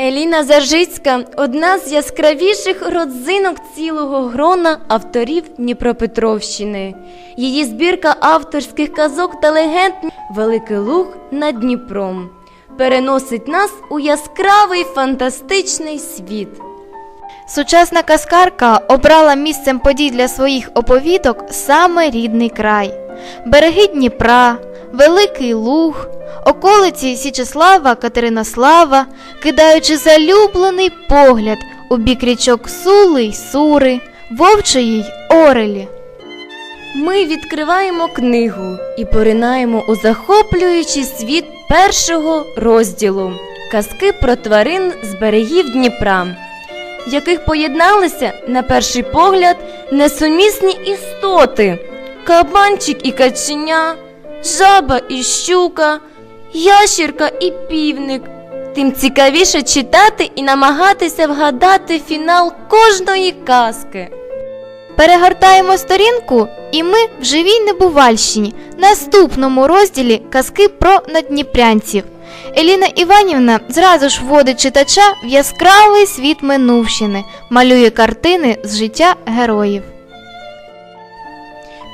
Еліна Заржицька одна з яскравіших родзинок цілого грона авторів Дніпропетровщини. Її збірка авторських казок та легенд Великий Луг над Дніпром переносить нас у яскравий фантастичний світ. Сучасна казкарка обрала місцем подій для своїх оповідок саме рідний край. Береги Дніпра, Великий Луг, околиці Січеслава, Катеринослава, кидаючи залюблений погляд у бік річок Сули й Сури, Вовчої й Орелі. Ми відкриваємо книгу і поринаємо у захоплюючий світ першого розділу казки про тварин з берегів Дніпра, яких поєдналися, на перший погляд, несумісні істоти: кабанчик і каченя, жаба і щука, ящірка і півник. Тим цікавіше читати і намагатися вгадати фінал кожної казки. Перегортаємо сторінку, і ми в живій Небувальщині, наступному розділі казки про надніпрянців. Еліна Іванівна зразу ж вводить читача в яскравий світ Минувщини, малює картини з життя героїв.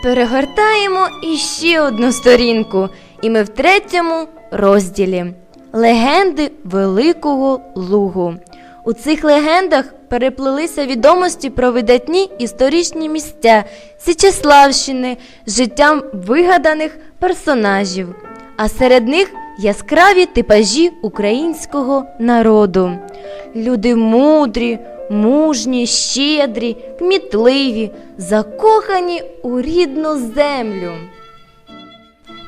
Перегортаємо іще одну сторінку, і ми в третьому розділі Легенди Великого Лугу. У цих легендах переплилися відомості про видатні історичні місця Січеславщини життям вигаданих персонажів, а серед них яскраві типажі українського народу. Люди мудрі, мужні, щедрі, кмітливі, закохані у рідну землю.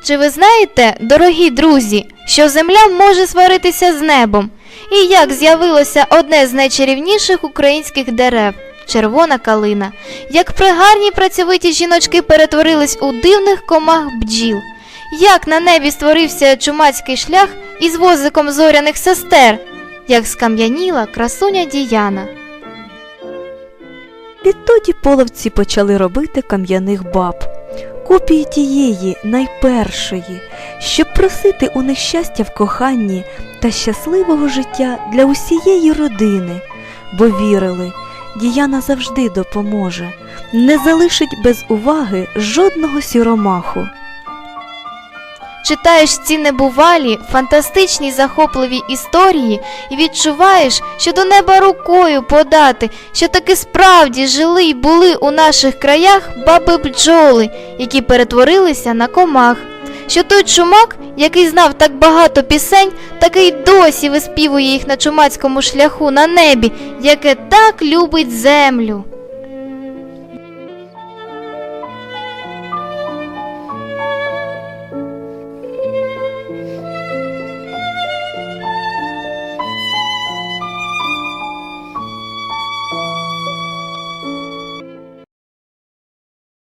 Чи ви знаєте, дорогі друзі, що земля може сваритися з небом? І як з'явилося одне з найчарівніших українських дерев червона калина, як пригарні працьовиті жіночки перетворились у дивних комах бджіл, як на небі створився чумацький шлях із возиком зоряних сестер, як скам'яніла красуня Діяна. Відтоді половці почали робити кам'яних баб, копії тієї найпершої, щоб просити у них щастя в коханні та щасливого життя для усієї родини, бо вірили, Діяна завжди допоможе, не залишить без уваги жодного сіромаху. Читаєш ці небувалі, фантастичні захопливі історії і відчуваєш, що до неба рукою подати, що таки справді жили й були у наших краях баби бджоли, які перетворилися на комах. Що той чумак, який знав так багато пісень, такий досі виспівує їх на чумацькому шляху на небі, яке так любить землю.